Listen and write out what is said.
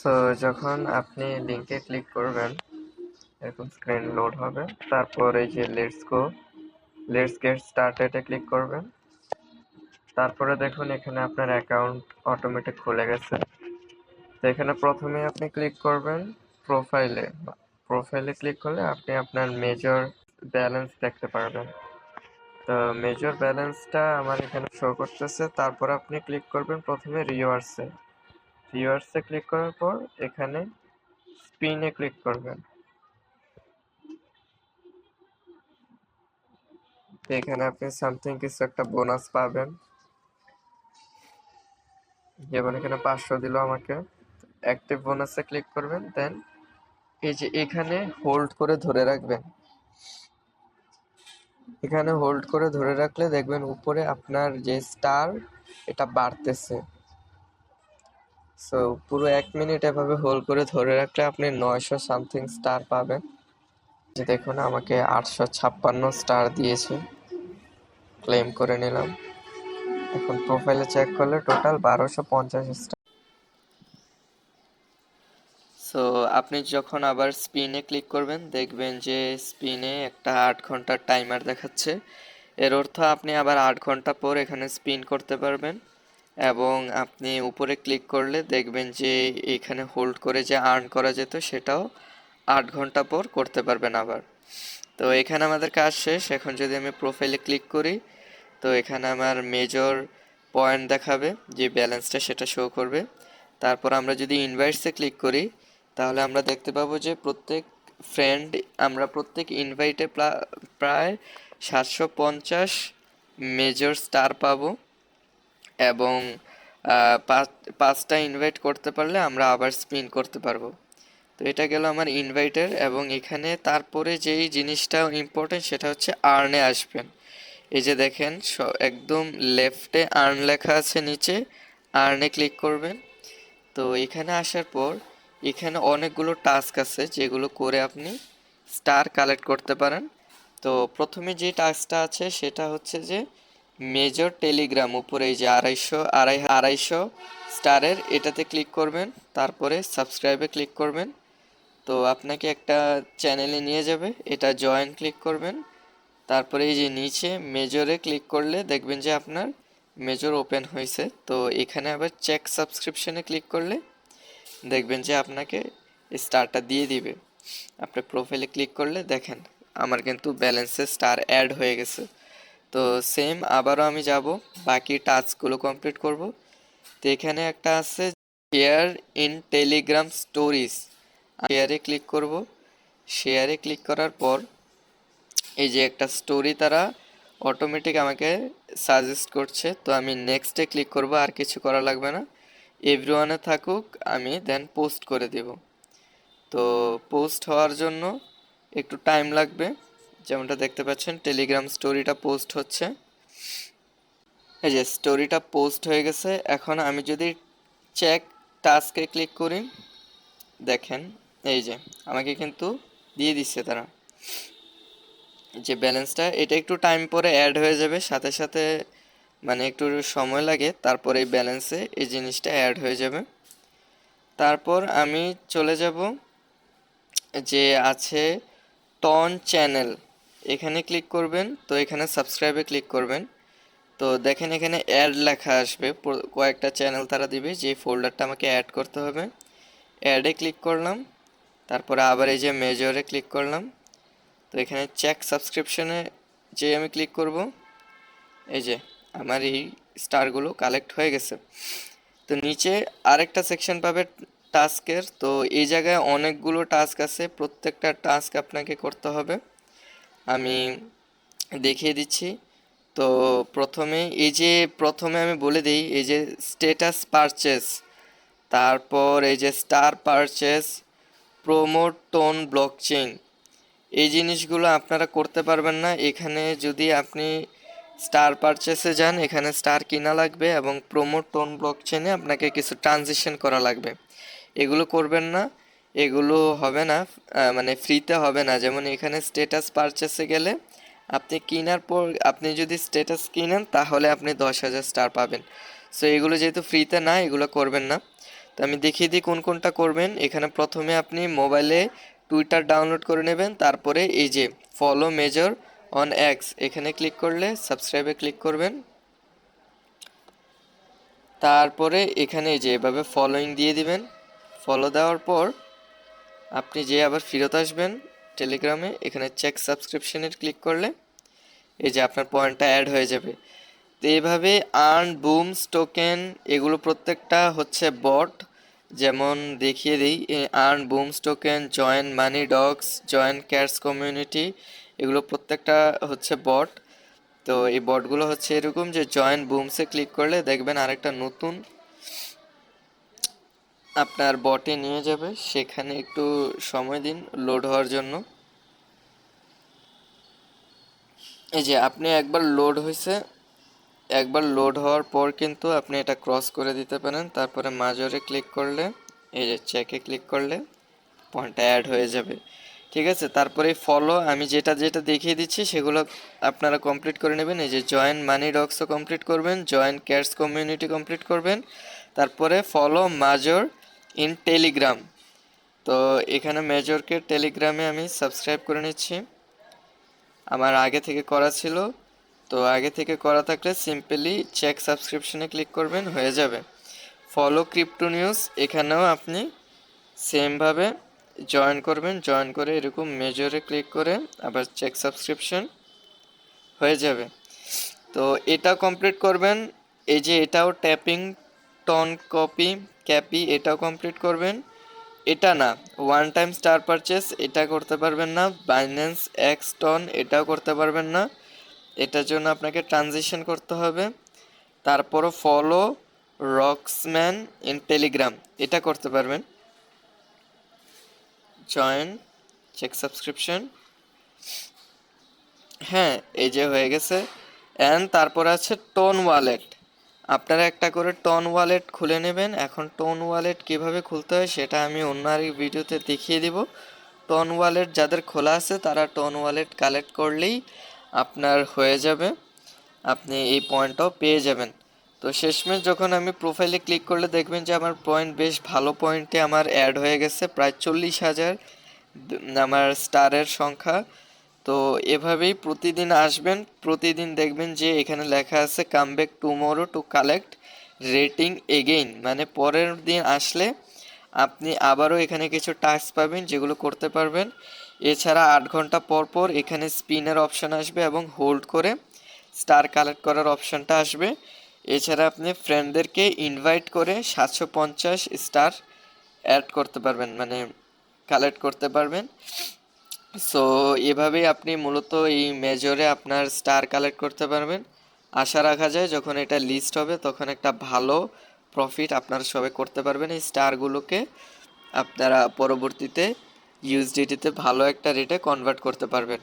So যখন আপনি লিঙ্কে ক্লিক করবেন, এরকম স্ক্রিন লোড হবে। তারপর এই যে লেটস গো লেটস গেট স্টার্টেডে ক্লিক করবেন। তারপরে দেখুন এখানে আপনার অ্যাকাউন্ট অটোমেটিক খুলে গেছে। তো এখানে প্রথমে আপনি ক্লিক করবেন প্রোফাইলে প্রোফাইলে ক্লিক করলে আপনি আপনার মেজর ব্যালেন্স দেখতে পারবেন। তো মেজর ব্যালেন্সটা আমার এখানে শো করতেছে। তারপর আপনি ক্লিক করবেন প্রথমে রিওয়ার্ডসে রিওয়ার্ডসে ক্লিক করার পর এখানে স্পিনে ক্লিক করবেন। এখানে আপনি সামথিং কিছু একটা বোনাস পাবেন। যেমন এখানে পাঁচশো দিল আমাকে। অ্যাক্টিভ বোনাসে ক্লিক করবেন দেন এই যে এখানে হোল্ড করে ধরে রাখবেন। এখানে হোল্ড করে ধরে রাখলে দেখবেন উপরে আপনার যে স্টার এটা বাড়তেছে। সো পুরো এক মিনিট এভাবে হোল্ড করে ধরে রাখলে আপনি নয়শো সামথিং স্টার পাবেন। যে দেখুন, আমাকে আটশো ছাপ্পান্ন স্টার দিয়েছে। ক্লেম করে নিলাম। এখন প্রোফাইলে চেক করলে টোটাল বারোশো পঞ্চাশ স্টার সো আপনি যখন আবার স্পিনে ক্লিক করবেন, দেখবেন যে স্পিনে একটা আট ঘণ্টার টাইমার দেখাচ্ছে। এর অর্থ আপনি আবার আট ঘণ্টা পর এখানে স্পিন করতে পারবেন। এবং আপনি উপরে ক্লিক করলে দেখবেন যে এখানে হোল্ড করে যে আর্ন করা যেত, সেটাও আট ঘণ্টা পর করতে পারবেন আবার। তো এখানে আমাদের কাজ শেষ। এখন যদি আমি প্রোফাইলে ক্লিক করি, তো এখানে আমার মেজর পয়েন্ট দেখাবে, যে ব্যালেন্সটা সেটা শো করবে। তারপর আমরা যদি ইনভাইটসে ক্লিক করি, তাহলে আমরা দেখতে পাবো যে প্রত্যেক ফ্রেন্ড আমরা প্রত্যেক ইনভাইটে প্রায় সাতশো পঞ্চাশ মেজর স্টার পাবো। এবং পাঁচ, পাঁচটা ইনভাইট করতে পারলে আমরা আবার স্পিন করতে পারব। তো এটা গেল আমার ইনভাইটের এবং এখানে তারপরে যেই জিনিসটা ইম্পর্টেন্ট সেটা হচ্ছে আর্নে আসবেন। এই যে দেখেন একদম লেফটে আর্ন লেখা আছে নিচে আর্নে ক্লিক করবেন। তো এখানে আসার পর, এখানে অনেকগুলো টাস্ক আছে যেগুলো করে আপনি স্টার কালেক্ট করতে পারেন। তো প্রথমে যে টাস্কটা আছে সেটা হচ্ছে যে মেজর টেলিগ্রাম, উপরে এই যে আড়াইশো, আড়াই আড়াইশো স্টারের, এটাতে ক্লিক করবেন, তারপরে সাবস্ক্রাইবে ক্লিক করবেন। তো আপনাকে একটা চ্যানেলে নিয়ে যাবে, এটা জয়েন ক্লিক করবেন। তারপরে এই যে নিচে মেজরে ক্লিক করলে দেখবেন যে আপনার মেজর ওপেন হয়েছে। তো এখানে আবার চেক সাবস্ক্রিপশনে ক্লিক করলে দেখবেন যে আপনাকে স্টারটা দিয়ে দিবে। আপনার প্রোফাইলে ক্লিক করলে দেখেন, আমার কিন্তু ব্যালেন্সে স্টার অ্যাড হয়ে গেছে। তো সেম আবারও আমি যাব। বাকি টাস্কগুলো কমপ্লিট করব। তো এখানে একটা আছে শেয়ার ইন টেলিগ্রাম স্টোরিজ শেয়ারে ক্লিক করব। শেয়ারে ক্লিক করার পর, এই যে একটা স্টোরি তারা অটোমেটিক আমাকে সাজেস্ট করছে। তো আমি নেক্সটে ক্লিক করব, আর কিছু করা লাগবে না। এভরিওয়ানে থাকুক, আমি দেন পোস্ট করে দেব। তো পোস্ট হওয়ার জন্য একটু টাইম লাগবে। যেমনটা দেখতে পাচ্ছেন টেলিগ্রাম স্টোরিটা পোস্ট হচ্ছে। এই যে স্টোরিটা পোস্ট হয়ে গেছে। এখন আমি যদি চেক টাস্কে ক্লিক করি, দেখেন, এই যে আমাকে কিন্তু দিয়ে দিচ্ছে তারা। যে ব্যালেন্সটা এটা একটু টাইম পরে অ্যাড হয়ে যাবে, সাথে সাথে মানে একটু সময় লাগে, তারপর এই ব্যালেন্সে এই জিনিসটা অ্যাড হয়ে যাবে। তারপর আমি চলে যাব যে আছে টন চ্যানেল এখানে ক্লিক করবেন, তো এখানে সাবস্ক্রাইবে ক্লিক করবেন। তো দেখেন এখানে অ্যাড লেখা আসবে কয়েকটা চ্যানেল তারা দিবে, যে ফোল্ডারটা আমাকে অ্যাড করতে হবে। অ্যাডে ক্লিক করলাম, তারপরে আবার এই যে মেজরে ক্লিক করলাম। তো এখানে চেক সাবস্ক্রিপশনে যে আমি ক্লিক করব। এই যে, আমার এই স্টারগুলো কালেক্ট হয়ে গেছে। তো নিচে আরেকটা সেকশন পাবে টাস্কের তো এই জায়গায় অনেকগুলো টাস্ক আছে, প্রত্যেকটা টাস্ক আপনাকে করতে হবে। আমি দেখিয়ে দিচ্ছি। তো প্রথমে এই যে প্রথমে আমি বলে দিই, এই যে স্টেটাস পারচেস তারপর এই যে star purchase promote TON blockchain এই জিনিসগুলো আপনারা করতে পারবেন না। এখানে যদি আপনি স্টার পারচেসে যান, এখানে স্টার কিনা লাগবে এবং প্রোমোট টোন ব্লকচেনে আপনাকে কিছু ট্রানজিশন করা লাগবে। এগুলো করবেন না। এগুলো হবে না মানে ফ্রিতে হবে না। যেমন এখানে স্টেটাস পারচেসে গেলে আপনি কেনার পর, আপনি যদি স্টেটাস কিনেন, তাহলে আপনি দশ হাজার স্টার পাবেন। সো এগুলো যেহেতু ফ্রিতে না, এগুলো করবেন না। তো আমি দেখিয়ে দিই কোন কোনটা করবেন। এখানে প্রথমে আপনি মোবাইলে টুইটার ডাউনলোড করে নেবেন। তারপরে এই যে ফলো মেজর অন অ্যাক্স এখানে ক্লিক করলে সাবস্ক্রাইবে ক্লিক করবেন। তারপরে এখানে এই যে এভাবে ফলোইং দিয়ে দিবেন। ফলো দেওয়ার পর আপনি যে আবার ফেরত আসবেন টেলিগ্রামে এখানে চেক সাবস্ক্রিপশনের ক্লিক করলে এই যে আপনার পয়েন্টটা অ্যাড হয়ে যাবে। তো এইভাবে আর্ন বুমস টোকেন এগুলো প্রত্যেকটা হচ্ছে বট যেমন দেখিয়ে দিই earn booms token join money dogs join cats community এগুলো প্রত্যেকটা হচ্ছে বট তো এই বটগুলো হচ্ছে এরকম যে জয়েন বুমসে ক্লিক করলে দেখবেন আরেকটা নতুন আপনার বটে নিয়ে যাবে, সেখানে একটু সময় দিন লোড হওয়ার জন্য। এই যে আপনি একবার লোড হয়েছে একবার লোড হওয়ার পর কিন্তু আপনি এটা ক্রস করে দিতে পারেন, তারপরে মাজরে ক্লিক করলে, এই যে চেকে ক্লিক করলে পয়েন্টটা অ্যাড হয়ে যাবে। ঠিক আছে? তারপরে ফলো আমি যেটা যেটা দেখিয়ে দিচ্ছি, সেগুলো আপনারা কমপ্লিট করে নেবেন। এই যে জয়েন মানি ডগসও কমপ্লিট করবেন জয়েন ক্যাটস কমিউনিটি কমপ্লিট করবেন, তারপরে ফলো মাজর ইন টেলিগ্রাম। তো এখানে মেজরকে টেলিগ্রামে আমি সাবস্ক্রাইব করে নিচ্ছি। আমার আগে থেকে করা ছিল। তো আগে থেকে করা থাকলে সিম্পলি চেক সাবস্ক্রিপশনে ক্লিক করবেন, হয়ে যাবে। ফলো ক্রিপ্টো নিউজ, এখানেও আপনি সেমভাবে জয়েন করবেন। জয়েন করে এরকম মেজরে ক্লিক করে আবার চেক সাবস্ক্রিপশন হয়ে যাবে। তো এটা কমপ্লিট করবেন। এই যে এটাও ট্যাপিং, টন কপি ক্যাপি, এটাও কমপ্লিট করবেন। এটা না ওয়ান টাইম স্টার পারচেস এটা করতে পারবেন না। বাইন্যান্স এক্স টন এটাও করতে পারবেন না। এটার জন্য আপনাকে ট্রানজিশন করতে হবে। তারপরও ফলো রক্সম্যান ইন টেলিগ্রাম এটা করতে পারবেন। জয়েন চেক সাবস্ক্রিপশন হ্যাঁ এই যে হয়ে গেছে। অ্যান্ড তারপরে আছে টোন ওয়ালেট আপনারা একটা করে টন ওয়ালেট খুলে নেবেন। এখন টন ওয়ালেট কীভাবে খুলতে হয় সেটা আমি অন্য আরেক ভিডিওতে দেখিয়ে দিব। টন ওয়ালেট যাদের খোলা আছে, তারা টন ওয়ালেট কালেক্ট করলেই আপনার হয়ে যাবে। আপনি এই পয়েন্টটাও পেয়ে যাবেন। তো শেষমেশ যখন আমি প্রোফাইলে ক্লিক করলে দেখবেন যে আমার পয়েন্ট বেশ ভালো পয়েন্টে আমার অ্যাড হয়ে গেছে, প্রায় চল্লিশ হাজার আমার স্টারের সংখ্যা। তো এভাবেই প্রতিদিন আসবেন, প্রতিদিন দেখবেন যে এখানে লেখা আছে come back tomorrow to collect rating again মানে পরের দিন আসলে আপনি আবারও এখানে কিছু টাস্ক পাবেন যেগুলো করতে পারবেন। এছাড়া আট ঘণ্টা পর পর এখানে স্পিনের অপশন আসবে এবং হোল্ড করে স্টার কালেক্ট করার অপশনটা আসবে। এছাড়া আপনি ফ্রেন্ডদেরকে ইনভাইট করে সাতশো পঞ্চাশ স্টার অ্যাড করতে পারবেন মানে কালেক্ট করতে পারবেন। সো এভাবেই আপনি মূলত এই মেজরে আপনার স্টার কালেক্ট করতে পারবেন। আশা রাখা যায় যখন এটা লিস্ট হবে, তখন একটা ভালো প্রফিট আপনারা সবাই করতে পারবেন এই স্টারগুলোকে আপনারা পরবর্তীতে ইউএসডিটিতে ভালো একটা রেটে কনভার্ট করতে পারবেন।